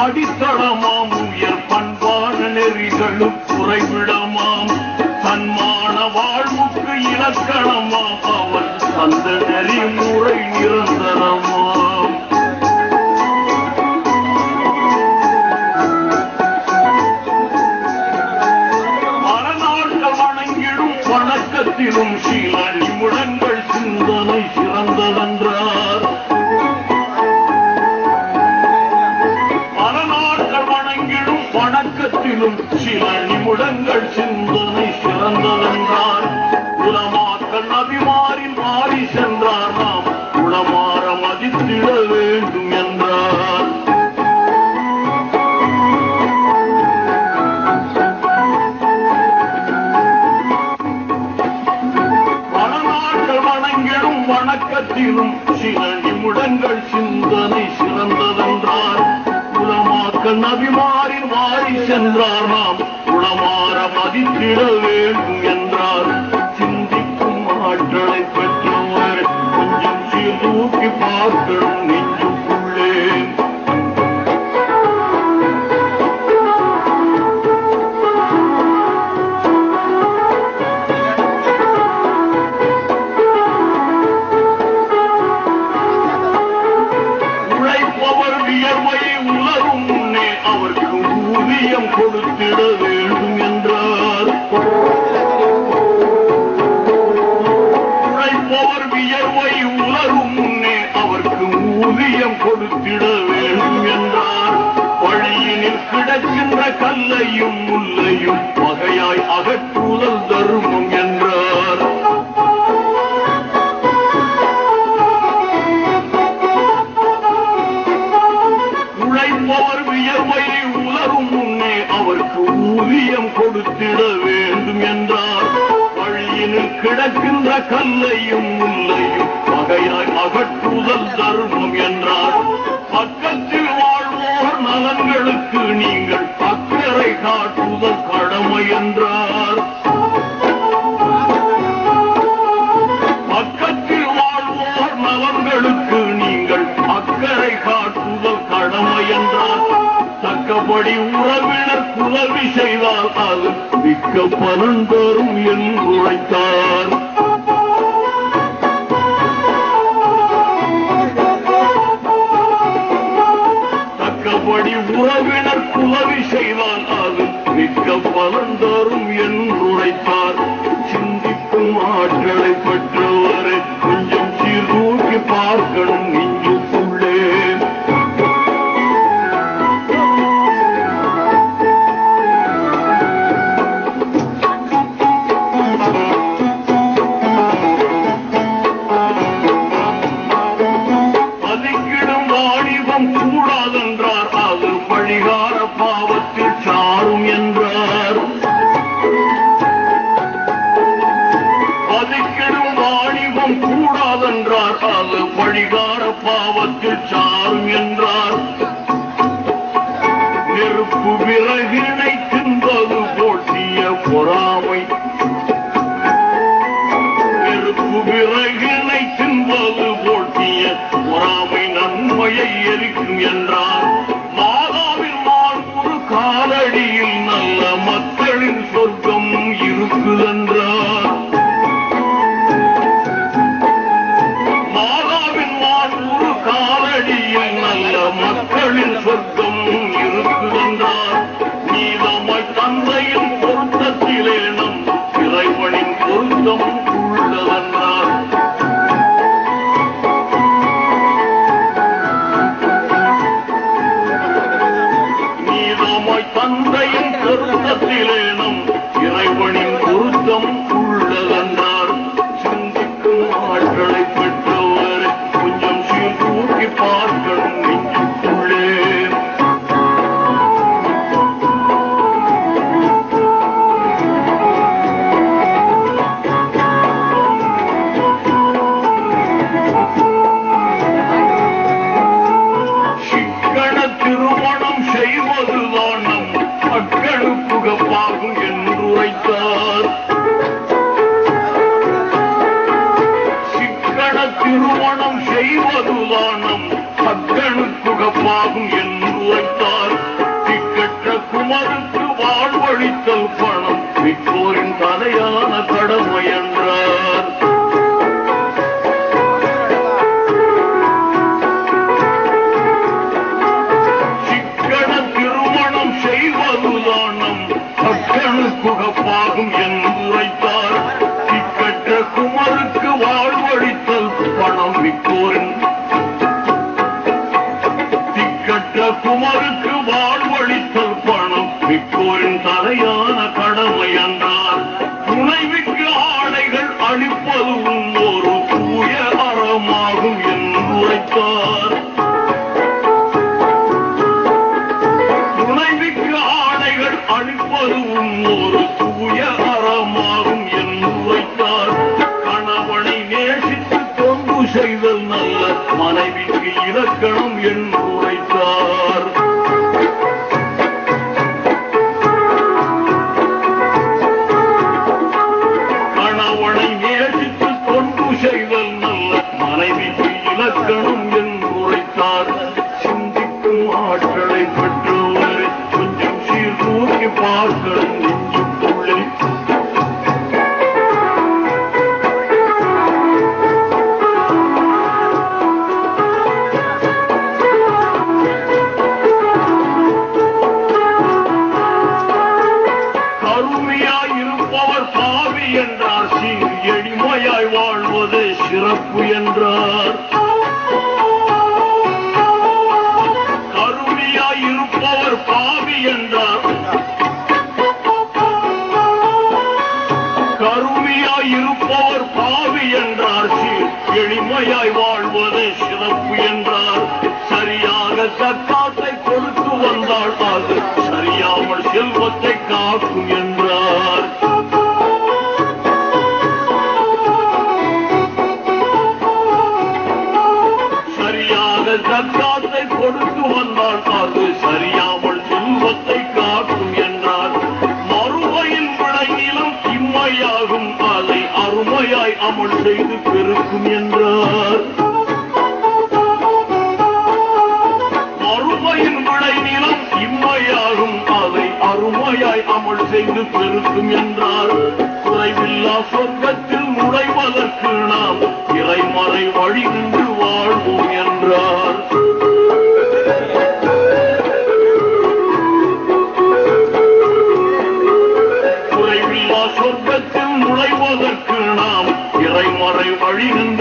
அடித்தளமாம் உயர் பண்பான நெறிகளும் குறைவிடமாம். தன்மான வாழ்வுக்கு இலக்கணமாம் அவன் அந்த நெறிமுறை நிரந்தரமாம். வணங்கிடும் வணக்கத்திலும் சில நிமிடங்கள் சிந்தனை சிறந்ததென்றார். உலமாக்கள் நபிமாரின் வாரி சென்றார் நாம். உளமாற மதித்திட வேண்டும் என்றார். சிந்திக்கும் ஆற்றலை பெற்றவர் கொஞ்சம் சீர்தூக்கி பார்க்கணும். என்னையும் முன்னையும் பகையாய் அகற்றுதல் தருமம் என்றார். உழைப்பவர் வியர்வை உலரும் முன்னே அவருக்கு ஊதியம் கொடுத்திட வேண்டும் என்றார். வழியினில் கிடக்கின்ற கல்லையும் முல்லையும் பகையாய் அகற்றுதல் தர்மம் என்றார் அக்கறை காட்டுதல் கடமை என்றார். பக்கத்தில் வாழ்வோர் நலன்களுக்கு நீங்கள் அக்கறை காட்டுதல் கடமை என்றார். தக்கபடி உறவினர் உதவி செய்தால் அது மிக்க பலன் தரும் என்று உழைத்தார். உறவினர் உதவி செய்தால் அது மிக்க உரைத்தார் சிக்கன திருமணம் செய்வதுதான் நம் சக்கனுக்குகப்பாகும் என்று உரைத்தார் திக்கற்ற குமருக்கு வாழ்வழித்தல் பிறப்பு என்றார். கருணியாயிருப்பவர் பாவி என்றார். கருணியாயிருப்பவர் பாவி என்றார். எளிமையாய் வாழ்வது சிறப்பு என்றார். சரியாக சக்காத்தை கொடுத்து வந்தால் அது. சரியாமல் செல்வத்தை காக்கும் என்றார் அமல் செய்து பெருக்கும் என்றால் குறைவில்லா சொர்க்கத்தில் நுழைவதற்கு நாம் இறைமறை வழி நின்று வாழ்வோம் என்றார். குறைவில்லா சொர்க்கத்தில் நுழைவதற்கு நாம் இறைமறை வழி நின்று